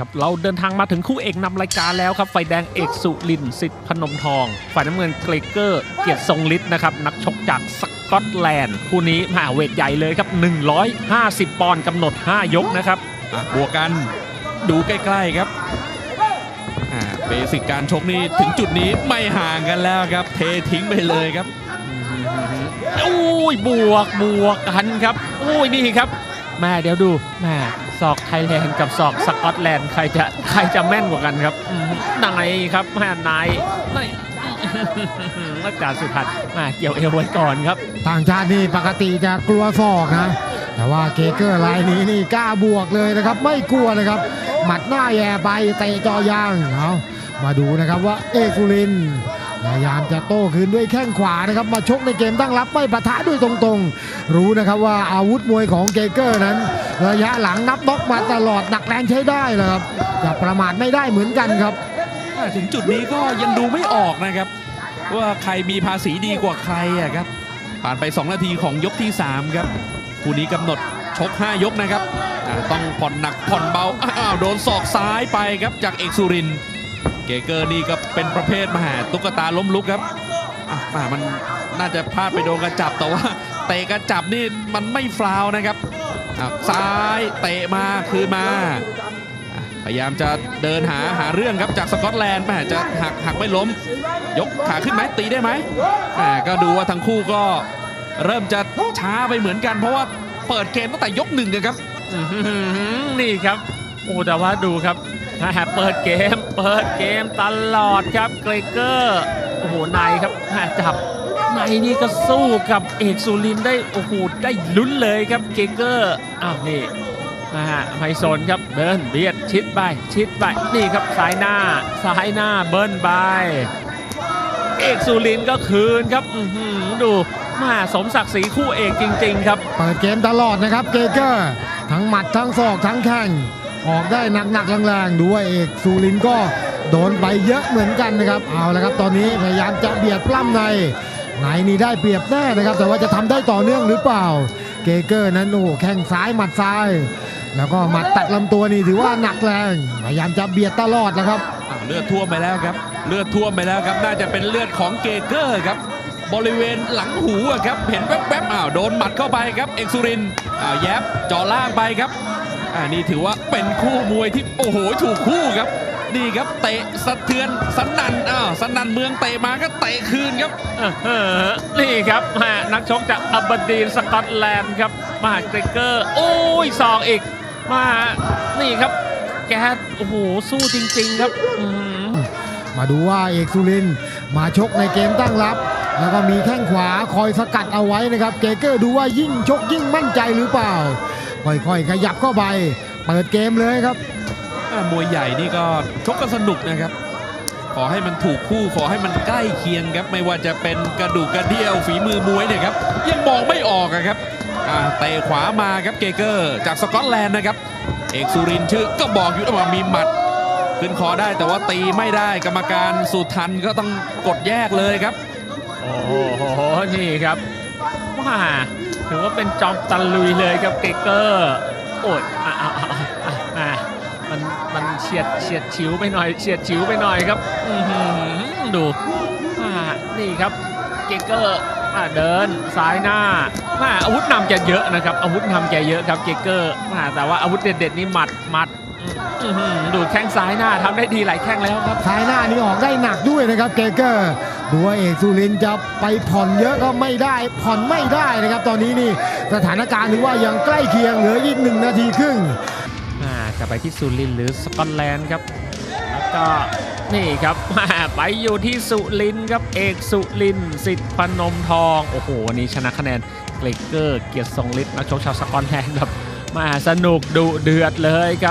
ครับ เราเดินทางมาถึงคู่เอกนำรายการแล้วครับ ไฟแดงเอกสุรินทร์สิทธิ์พนมทอง ฝ่ายน้ำเงินเกรเกอร์ เกียรติทรงฤทธิ์นะครับ นักชกจากสกอตแลนด์ คู่นี้มหาเวทใหญ่เลยครับ 150 ปอนด์กำหนด 5 ยกนะครับอะบวกกันดูใกล้ๆครับอ่าเบสิกการชกนี่ถึงจุดนี้ไม่ห่างกันแล้วครับ เททิ้งไปเลยครับ โอ้ยบวกบวกกันครับโอ้ยนี่ครับ แม่เดี๋ยวดูแม่ศอกไทยแลนด์กับศอกสกอตแลนด์ใครจะใครจะแม่นกว่ากันครับอืมนายครับแม่นายนายนักจ่าสุพัฒน์แม่เกี่ยวเอวไว้ก่อนครับ ต่างชาตินี่ปกติจะกลัวศอกนะ แต่ว่าเกเกอร์รายนี้นี่กล้าบวกเลยนะครับ ไม่กลัวนะครับ หมัดหน้าแย่ไปเตะจอยางเอามาดูนะครับว่าเอกสุรินทร์ พยายามจะโต้คืนด้วยแข้งขวานะครับ มาชกในเกมตั้งรับไม่ปะทะด้วยตรงๆ รู้นะครับว่าอาวุธมวยของเกเกอร์นั้น ระยะหลังนับน็อกมาตลอดหนักแรงใช้ได้เลยครับจะประมาทไม่ได้เหมือนกันครับ ถึงจุดนี้ก็ยังดูไม่ออกนะครับ ว่าใครมีภาษีดีกว่าใครอะครับ ผ่านไป 2 นาทีของยกที่ 3 ครับคู่นี้กำหนดชก 5 ยกนะครับต้องผ่อนหนักผ่อนเบาอ้าวโดนศอกซ้ายไปครับจากเอกสุรินทร์ เกเกอร์นี่ก็เป็นประเภทมหาตุ๊กตาล้มลุกครับอ่ามันน่าจะพลาดไปโดนกระจับแต่ว่าเตะกระจับนี่มันไม่ฟาวนะครับซ้ายเตะมาคืนมา พยายามจะเดินหาหาเรื่องครับจากสกอตแลนด์แม่จะหักหักไม่ล้ม ยกขาขึ้นไหมตีได้ไหมแม่ก็ดูว่าทั้งคู่ก็เริ่มจะช้าไปเหมือนกัน เพราะว่าเปิดเกมตั้งแต่ยกหนึ่งเลยครับนี่ครับโอ้แต่ว่าดูครับ ถ้าหากเปิดเกม เปิดเกมตลอดครับเกรเกอร์โอ้โหในครับจับในนี่ก็สู้กับเอกสุรินได้โอ้โหได้ลุ้นเลยครับเกรเกอร์อ้าวนี่นะฮะไม่สนครับเดินเบียดชิดไปชิดไปนี่ครับซ้ายหน้าซ้ายหน้าเบิ้ลไปเอกสุรินก็คืนครับดูมาสมศักดิ์ศรีคู่เอกจริง ๆ ครับ เปิดเกมตลอดนะครับเกเกอร์ ทั้งหมัดทั้งศอกทั้งแข้ง ออกได้หนักๆแรงๆดูว่าเอกสุรินก็โดนไปเยอะเหมือนกันนะครับเอาละครับตอนนี้พยายามจะเบียดปล้ำในในนี่ได้เปรียบแน่นะครับ แต่ว่าจะทำได้ต่อเนื่องหรือเปล่า เกเกอร์นั้นโอ้แข้งซ้ายหมัดซ้าย แล้วก็หมัดตัดลำตัวนี่ถือว่าหนักแรงพยายามจะเบียดตลอดนะครับเลือดท่วมไปแล้วครับ เลือดท่วมไปแล้วครับ น่าจะเป็นเลือดของเกเกอร์ครับ บริเวณหลังหูครับ เห็นแวบๆอ้าวโดนหมัดเข้าไปครับ เอกสุรินอ้าวแยบจ่อล่างไปครับ อ่านี่ถือว่าเป็นคู่มวยที่โอ้โหถูกคู่ครับ นี่ครับเตะสะเทือนสนั่นอ้าวสนั่นเมืองเตะมาก็เตะคืนครับเออเออนี่ครับแม่นักชกจากอับบดีนสกอตแลนด์ครับมาเกรเกอร์โอ้ยสองอีกมานี่ครับ แกโอ้โหสู้จริง ๆ ครับอื้อหือมาดูว่าเอกสุรินทร์มาชกในเกมตั้งรับ แล้วก็มีแข้งขวาคอยสกัดเอาไว้นะครับ เกเกอร์ดูว่ายิ่งชกยิ่งมั่นใจหรือเปล่า ค่อยๆ ขยับเข้าไป เปิดเกมเลยครับอ่ามวยใหญ่นี่ก็ชกกันสนุกนะครับ ขอให้มันถูกคู่ขอให้มันใกล้เคียงครับ ไม่ว่าจะเป็นกระดูกกระเดี่ยวฝีมือมวยเนี่ยครับ ยังมองไม่ออกอะครับอ่าเตะขวามาครับเกเกอร์จากสกอตแลนด์นะครับ เอกสุรินทร์ชื่อก็บอกอยู่ว่ามีหมัดขึ้นคอได้แต่ว่าตีไม่ได้กรรมการสุทันก็ต้องกดแยกเลยครับ โอ้โห นี่ครับ ว้าถือว่าเป็นจอมตะลุยเลยครับเกเกอร์โอ้ยอะอะอะมันมันเฉียดเฉียดฉิวไปหน่อยเฉียดฉิวไปหน่อยครับอืดูอ่านี่ครับเกเกอร์อะเดินซ้ายหน้าอะอาวุธนำแกเยอะนะครับ อาวุธนำแกเยอะครับเกเกอร์อะแต่ว่าอาวุธเด็ดๆนี่หมัดหมัดดูแข้งซ้ายหน้าทำได้ดีหลายแข้งแล้วครับท้ายหน้านี่ออกได้หนักด้วยนะครับเกเกอร์ ดูว่าเอกสุรินจะไปผ่อนเยอะก็ไม่ได้ ผ่อนไม่ได้นะครับ ตอนนี้นี่สถานการณ์ถือว่ายังใกล้เคียงเหลืออีกหนึ่งนาทีครึ่งอ่ากลับไปที่สุรินหรือสกอตแลนด์ครับ แล้วก็นี่ครับไปอยู่ที่สุรินครับเอกสุรินสิทธิ์พนมทองโอ้โหวันนี้ชนะคะแนนเกรเกอร์เกียรติทรงฤทธิ์นักชกชาวสกอตแลนด์ครับมาสนุกดุเดือดเลยครับ